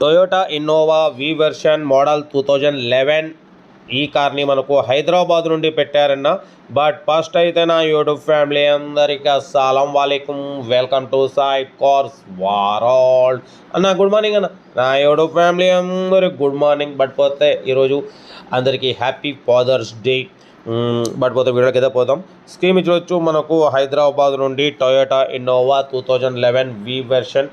Toyota Innova V version model two thousand eleven ఈ కార్ని మనకు హైదరాబాద్ నుండి పెట్టారన్న. బట్ ఫస్ట్ అయితే నా యూట్యూబ్ ఫ్యామిలీ అందరికీ అస్సలం వాలేకుమ్ welcome to Sai cars world అన్న గుడ్ మార్నింగ్ అన్న. నా యూట్యూబ్ ఫ్యామిలీ అందరికి గుడ్ మార్నింగ్ బట్ పోతే ఈరోజు అందరికీ హ్యాపీ ఫాదర్స్ డే బట్ పోతే వీడియోకి అయితే పోదాం స్కీమ్ చూడొచ్చు మనకు హైదరాబాద్ నుండి Toyota Innova two thousand eleven V version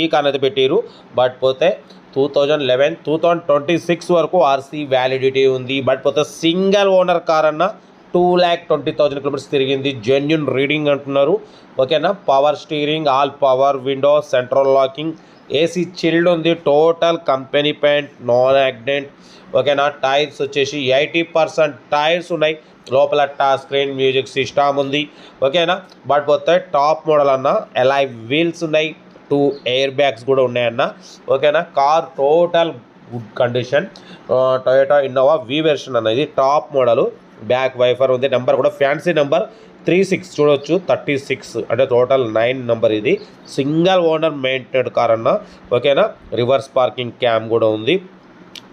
ఈ కార్ అయితే పెట్టారు బట్ పోతే two thousand eleven two thousand twenty six వరకు ఆర్సీ వ్యాలిడిటీ ఉంది. బట్ పోతే సింగిల్ ఓనర్ కార్ అన్న two lakh twenty thousand kilometres తిరిగింది. జెన్యున్ రీడింగ్ అంటున్నారు. ఓకేనా? Power steering all power window central locking AC chilled ఉంది total company paint non accident. ఓకేనా? Tyres వచ్చేసి ఎయిటీ పర్సెంట్ టైర్స్ ఉన్నాయి. లోపల టచ్ స్క్రీన్ మ్యూజిక్ సిస్టమ్ ఉంది. ఓకేనా? బట్ పోతే టాప్ మోడల్ అన్న ఎలై వీల్స్ ఉన్నాయి. టూ ఎయిర్ బ్యాగ్స్ కూడా ఉన్నాయన్న. ఓకేనా? Car total good condition. Toyota Innova V version అనేది టాప్ మోడల్. బ్యాక్ వైఫర్ ఉంది. నెంబర్ కూడా ఫ్యాన్సీ నెంబర్ త్రీ సిక్స్ చూడొచ్చు. థర్టీ సిక్స్ అంటే టోటల్ నైన్ నెంబర్ ఇది. సింగల్ ఓనర్ మెయింటెడ్ కార్ అన్న. ఓకేనా రివర్స్ పార్కింగ్ క్యామ్ కూడా ఉంది.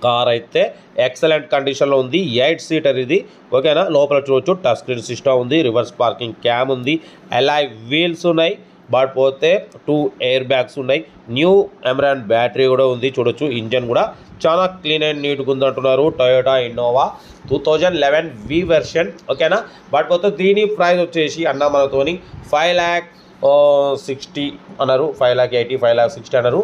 కార్ అయితే ఎక్సలెంట్ కండిషన్లో ఉంది. ఎయిట్ సీటర్ ఇది. ఓకేనా లోపల చూడొచ్చు. టచ్ స్క్రీన్ సిస్టమ్ ఉంది. రివర్స్ పార్కింగ్ క్యామ్ ఉంది. ఎలాయ్ వీల్స్ ఉన్నాయి. బట్ పోతే టూ ఎయిర్ బ్యాగ్స్ ఉన్నాయి. న్యూ ఎమరాన్ బ్యాటరీ కూడా ఉంది. చూడొచ్చు. ఇంజన్ కూడా చాలా క్లీన్ అండ్ నీట్గా ఉంది అంటున్నారు Toyota Innova two thousand eleven V version ఓకేనా బట్ పోతే దీని ప్రైస్ వచ్చేసి అన్న మనతోని ఫైవ్ ల్యాక్ సిక్స్టీ అన్నారు. Five lakh eighty five lakh sixty అన్నారు.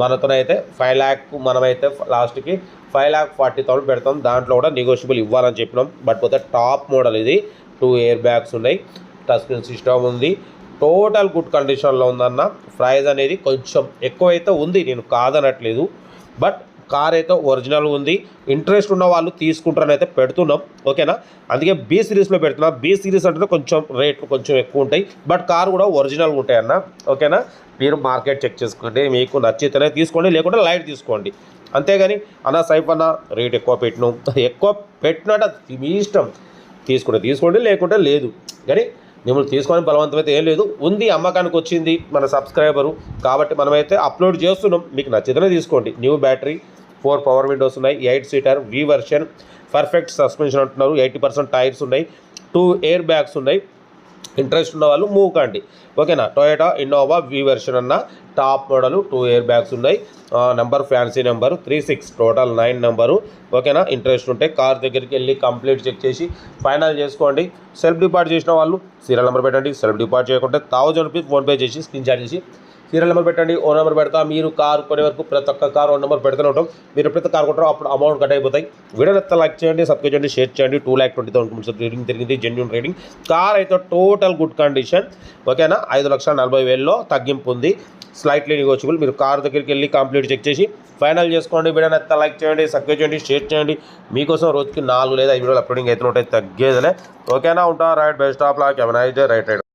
మనతోనైతే ఫైవ్ ల్యాక్ మనమైతే లాస్ట్కి ఫైవ్ ల్యాక్ ఫార్టీ థౌసండ్ పెడతాం. దాంట్లో కూడా నెగోషియబుల్ ఇవ్వాలని చెప్పినాం. బట్ పోతే టాప్ మోడల్ ఇది. టూ ఎయిర్ బ్యాగ్స్ ఉన్నాయి. టచ్ స్క్రీన్ సిస్టమ్ ఉంది. టోటల్ గుడ్ కండిషన్లో ఉందన్న. ప్రైజ్ అనేది కొంచెం ఎక్కువైతే ఉంది. నేను కాదనట్లేదు. బట్ కార్ అయితే ఒరిజినల్ ఉంది. ఇంట్రెస్ట్ ఉన్న వాళ్ళు తీసుకుంటారని అయితే పెడుతున్నాం. ఓకేనా? అందుకే బీ సిరీస్లో పెడుతున్నాం. బీ సిరీస్ అంటే కొంచెం రేట్లు కొంచెం ఎక్కువ ఉంటాయి. బట్ కార్ కూడా ఒరిజినల్ ఉంటాయి అన్న. ఓకేనా? మీరు మార్కెట్ చెక్ చేసుకోండి. మీకు నచ్చితేనే తీసుకోండి. లేకుంటే లైట్ తీసుకోండి. అంతేగాని అన్న సైఫ్ అన్న రేట్ ఎక్కువ పెట్టినాం. ఎక్కువ పెట్టినట్ట మీ ఇష్టం. తీసుకుంటే తీసుకోండి లేకుంటే లేదు. కానీ మిమ్మల్ని తీసుకొని బలవంతం అయితే ఏం లేదు. ఉంది అమ్మకానికి వచ్చింది మన సబ్స్క్రైబరు. కాబట్టి మనమైతే అప్లోడ్ చేస్తున్నాం. మీకు నచ్చితేనే తీసుకోండి. New battery four power windows ఉన్నాయి eight seater V version perfect suspension అంటున్నారు ఎయిటీ పర్సెంట్ టైర్స్ ఉన్నాయి టూ ఎయిర్ బ్యాగ్స్ ఉన్నాయి. ఇంట్రెస్ట్ ఉన్న వాళ్ళు మూవ్ కండి. ఓకేనా టొయోటా ఇన్నోవా వి వెర్షన్ అన్న top model two air bags ఉన్నాయి. Number fancy number three six total nine number ఓకేనా ఇంట్రెస్ట్ ఉంటే కార్ దగ్గరికి వెళ్ళి కంప్లీట్ చెక్ చేసి ఫైనల్ చేసుకోండి. సెల్ఫ్ డిపార్ట్ చేసిన వాళ్ళు సీరియల్ నెంబర్ పెట్టండి. సెల్ఫ్ డిపార్ట్ చేయకుంటే థౌజండ్ రూపీస్ ఫోన్పే చేసి స్క్రీన్ చార్జ్ చేసి సీరియల్ నెంబర్ పెట్టండి ఓ నెంబర్ పెడతా. మీరు కార్ కొనే వరకు ప్రతి ఒక్క కారు ఓ నెంబర్ పెడుతూనే ఉంటాం. మీరు ఎప్పుడైతే కారు కొంటారో అప్పుడు అమౌంట్ కట్ అయిపోతాయి. వీడియో ఎంత లైక్ చేయండి సబ్స్క్రైబ్ చేయండి షేర్ చేయండి. Two lakh twenty thousand rating తిరిగింది జెన్యున్ రీడింగ్ కార్ అయితే టోటల్ గుడ్ కండిషన్ ఓకేనా? ఐదు లక్షల నలభై వేలలో తగ్గింపు ఉంది. స్లైట్లీ నెగోషియబుల్ మీరు కార్ దగ్గరికి వెళ్ళి కంప్లీట్ చెక్ చేసి ఫైనల్ చేసుకోండి. వీడియో ఎంత లైక్ చేయండి సబ్స్క్రైబ్ చేయండి షేర్ చేయండి. మీకోసం రోజుకి నాలుగు లేదా ఐదు వీడియోలు అప్లోడింగ్ అయితే ఉంటాయి. తగ్గేదిలే. ఓకేనా? ఉంటా. రైట్. Best of luck. ఎవరైతే రైట్ రైట్.